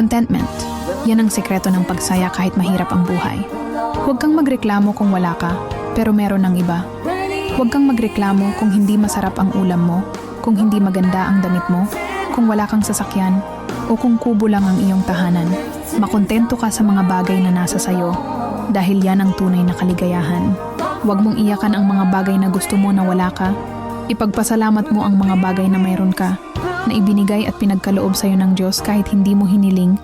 Contentment. Yan ang sekreto ng pagsaya kahit mahirap ang buhay. Huwag kang magreklamo kung wala ka, pero meron ng iba. Huwag kang magreklamo kung hindi masarap ang ulam mo, kung hindi maganda ang damit mo, kung wala kang sasakyan, o kung kubo lang ang iyong tahanan. Makontento ka sa mga bagay na nasa sayo, dahil yan ang tunay na kaligayahan. Huwag mong iyakan ang mga bagay na gusto mo na wala ka. Ipagpasalamat mo ang mga bagay na mayroon ka, na ibinigay at pinagkaloob sa'yo ng Diyos kahit hindi mo hiniling